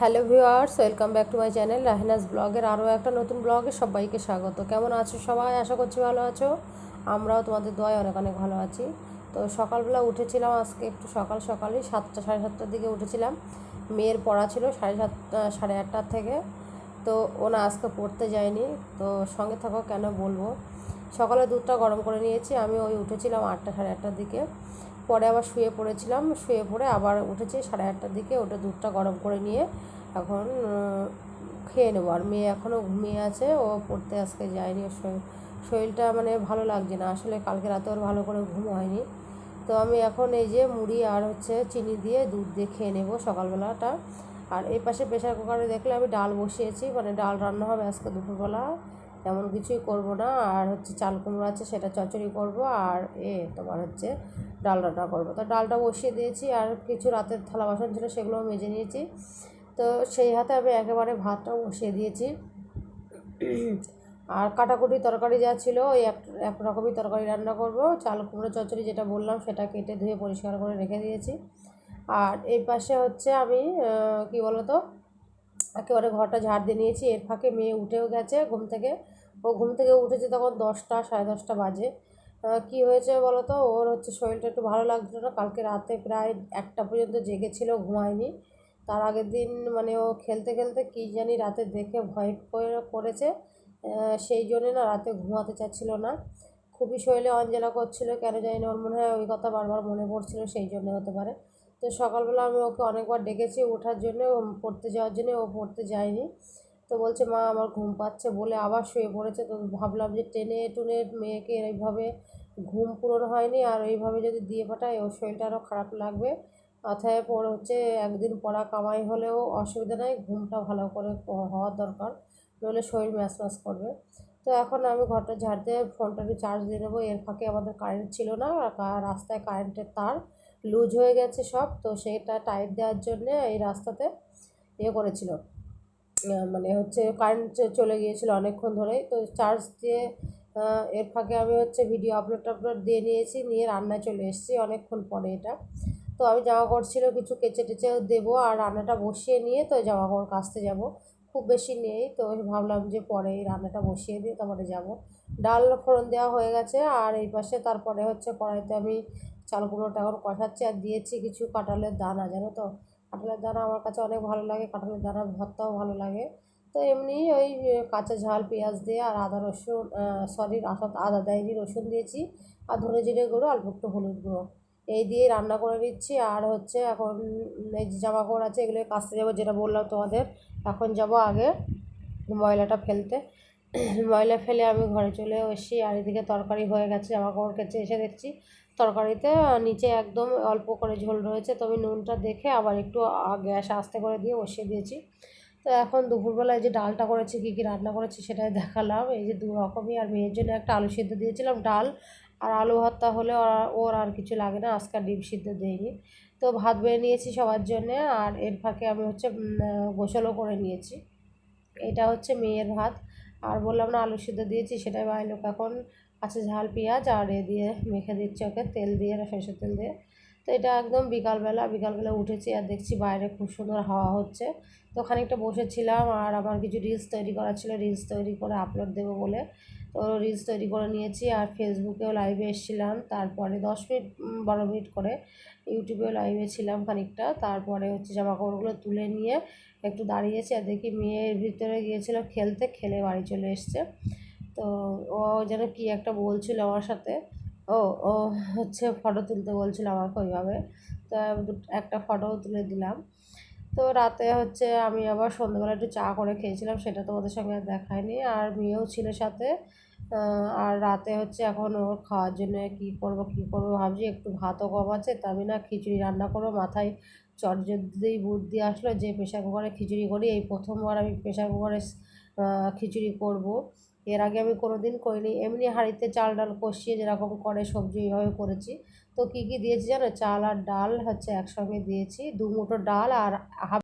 Hello viewers, welcome back to my channel Rahena's ব্লগের আরও একটা নতুন ব্লগে সবাইকে স্বাগত। কেমন আছো সবাই? আশা করছি ভালো আছো। আমরাও তোমাদের দোয়ায় অনেক অনেক ভালো আছি। তো সকালবেলা উঠেছিলাম, আজকে একটু সকাল সকালই সাতটা, সাড়ে সাতটার দিকে উঠেছিলাম। মেয়ের পড়া ছিল সাড়ে সাতটা সাড়ে আটটার থেকে। তো ওনা আজকে পড়তে যায়নি। তো সঙ্গে থাকো, কেন বলব? সকালে দুধটা গরম করে নিয়েছি। আমি ওই উঠেছিলাম আটটা, সাড়ে আটটার দিকে। পরে আবার শুয়ে পড়েছিলাম, শুয়ে পড়ে আবার উঠেছি সাড়ে আটটার দিকে, ওটা দুধটা গরম করে নিয়ে এখন খেয়ে নেব। আর মেয়ে এখনও ঘুমিয়ে আছে, ও পড়তে আজকে যায়নি শরীরটা মানে ভালো লাগছে না। আসলে কালকে রাতে ওর ভালো করে ঘুম হয়নি। তো আমি এখন এই যে মুড়ি আর হচ্ছে চিনি দিয়ে দুধ দিয়ে খেয়ে নেব সকালবেলাটা। আর এই পাশে প্রেশার কুকারে দেখলে আমি ডাল বসিয়েছি মানে ডাল রান্না হবে আজকে দুপুরবেলা। তেমন কিছুই করব না। আর হচ্ছে চাল কুমড়ো আছে, সেটা চচড়ি করব। আর এ তোমার হচ্ছে ডাল রান্না করব। তো ডালটা বসিয়ে দিয়েছি, আর কিছু রাতের থালা বাসন ছিল সেগুলোও মেজে নিয়েছি। তো সেই হাতে আমি একেবারে ভাতটাও বসিয়ে দিয়েছি। আর কাটাকুটি তরকারি যা ছিল, ওই এক রকমই তরকারি রান্না করব। চাল কুমড়ো চচড়ি যেটা বললাম, সেটা কেটে ধুয়ে পরিষ্কার করে রেখে দিয়েছি। আর এই পাশে হচ্ছে আমি কি বলতো, একেবারে ঘরটা ঝাড় দিয়ে নিয়েছি। এর ফাঁকে মেয়ে উঠেও গেছে ঘুম থেকে। ও ঘুম থেকে উঠেছে তখন দশটা, সাড়ে দশটা বাজে। কি হয়েছে বলো তো ওর হচ্ছে শরীরটা একটু ভালো লাগছিল না। কালকে রাতে প্রায় একটা পর্যন্ত জেগেছিল, ঘুমায়নি। তার আগের দিন মানে ও খেলতে খেলতে কী জানি রাতে দেখে ভয় করেছে। সেই জন্যে না রাতে ঘুমাতে চাচ্ছিল না। খুবই শরীরে অঞ্জলা করছিল, কেন জানি না, ওর মনে হয় ওই কথা বারবার মনে পড়ছিল, সেই জন্য হতে পারে। তো সকালবেলা আমি ওকে অনেকবার ডেকেছি ওঠার জন্য পড়তে যাওয়ার জন্য, ও পড়তে যায়নি। তো বলছে, মা, আমার ঘুম পাচ্ছে বলে আবার শুয়ে পড়েছে। তো ভাবলাম যে টেনে টুনে মেয়েকে এইভাবে ঘুম পূরণ হয়নি আর এইভাবে যদি দিয়ে পাঠায়, ওর শরীরটা আরও খারাপ লাগবে। অথবা পর হচ্ছে একদিন পড়া কামাই হলেও অসুবিধা নেই, ঘুমটা ভালো করে হওয়ার দরকার, নইলে শরীর ম্যাচ ম্যাচ করবে। তো এখন আমি ঘরটা ঝাড় দিয়ে ফোনটা একটু চার্জ দিয়ে নেব। এর ফাঁকে আমাদের কারেন্ট ছিল না রাস্তায় কারেন্টের তার লুজ হয়ে গেছে সব। তো সেটা টাইট দেওয়ার জন্যে এই রাস্তাতে ইয়ে করেছিল। মানে হচ্ছে কারেন্ট চলে গিয়েছিল অনেকক্ষণ ধরেই। তো চার্জ দিয়ে এর ফাঁকে আমি হচ্ছে ভিডিও আপলোড টাপলোড দিয়ে নিয়েছি, নিয়ে রান্নায় চলে এসেছি অনেকক্ষণ পরে এটা। তো আমি জামা কাপড় ছিল, কিছু কেচে টেচে দেবো আর রান্নাটা বসিয়ে নিয়ে তো জামা কাপড় কাচতে যাব। খুব বেশি নেই, তো ভাবলাম যে পরে এই রান্নাটা বসিয়ে দিয়ে তারপরে যাব। ডাল ফোড়ন দেওয়া হয়ে গেছে আর এই পাশে তারপরে হচ্ছে কড়াইতে আমি চালগুলোটা এখন কষাচ্ছি আর দিয়েছি কিছু কাঁঠালের দানা, জানো তো? কাঁঠালের দানা আমার কাছে অনেক ভালো লাগে, কাঁঠালের দানা, ভর্তাও ভালো লাগে। তো এমনি ওই কাঁচা ঝাল, পেঁয়াজ দিয়ে আর আদা, রসুন সরি আদা দেয়নি রসুন দিয়েছি আর ধনে জিরে গুঁড়ো, অল্প একটু হলুদ গুঁড়ো। এই দিয়ে রান্না করে নিচ্ছি আর হচ্ছে এখন এই যে জামা কাপড় আছে এগুলো কাচতে যাব, যেটা বললাম তোমাদের। এখন যাব আগে ময়লাটা ফেলতে। ময়লা ফেলে আমি ঘরে চলে এসেছি আর এদিকে তরকারি হয়ে গেছে জামা কাপড় কেচে এসে দেখছি তরকারিতে নিচে একদম অল্প করে ঝোল রয়েছে, তো আমি নুনটা দেখে আবার একটু গ্যাস আস্তে করে দিয়ে বসিয়ে দিয়েছি। তো এখন দুপুরবেলায় যে ডালটা করেছি, কী কী রান্না করেছি সেটাই দেখালাম। এই যে দু রকমই, আর মেয়ের জন্য একটা আলু সিদ্ধ দিয়েছিলাম, ডাল আর আলু ভর্তা হলে ওর আর কিছু লাগে না আজকাল ডিম সিদ্ধ দিইনি। তো ভাত বেড়ে নিয়েছি সবার জন্যে, আর এর ফাঁকে আমি হচ্ছে গোসলও করে নিয়েছি। এটা হচ্ছে মেয়ের ভাত। আর বললাম না, আলু সিদ্ধ দিয়েছি, সেটাই বাইলোক এখন আছে ঝাল, পেঁয়াজ আর এ দিয়ে মেখে দিচ্ছে ওকে, তেল দিয়ে সরষের তেল দিয়ে। তো এটা একদম বিকালবেলা বিকালবেলা উঠেছি আর দেখছি বাইরে খুব সুন্দর হাওয়া হচ্ছে। তো ওখানে একটা বসেছিলাম আর আমার কিছু রিলস তৈরি করা ছিল রিলস তৈরি করে আপলোড দেবো বলে। তো রিলস তৈরি করে নিয়েছি আর ফেসবুকেও লাইভে এসেছিলাম। তারপরে দশ মিনিট বারো মিনিট করে ইউটিউবেও লাইভে ছিলাম খানিকটা। তারপরে হচ্ছে জামা কাপড়গুলো তুলে নিয়ে একটু দাঁড়িয়েছি আর দেখি মেয়ের ভিতরে গিয়েছিল খেলতে, খেলে বাড়ি চলে এসছে। তো ও যেন কি একটা বলছিল আমার সাথে। ও ও হচ্ছে ফটো তুলতে বলছিল আমাকে ওইভাবে। তো একটা ফটোও তুলে দিলাম। তো রাতে হচ্ছে আমি আবার সন্ধ্যেবেলা একটু চা করে খেয়েছিলাম, সেটা তো ওদের সঙ্গে দেখায়নি আর মেয়েও ছিল সাথে আর রাতে হচ্ছে এখন ওর খাওয়ার জন্য কী করব, কী করব ভাবছি, একটু ভাতও কম আছে, তা আমি না খিচুড়ি রান্না করব, মাথায় চটজলদি বুদ্ধি আসলো যে প্রেশার কুকারে খিচুড়ি করি, এই প্রথমবার আমি প্রেশার কুকারে খিচুড়ি করব। এর আগে আমি কোনো দিন করিনি। এমনি হাঁড়িতে চাল ডাল কষিয়ে যেরকম করে সবজি এইভাবে করেছি। তো কী কী দিয়েছি জানো? চাল আর ডাল হচ্ছে একসঙ্গে দিয়েছি। দু মুঠো ডাল আর হাফ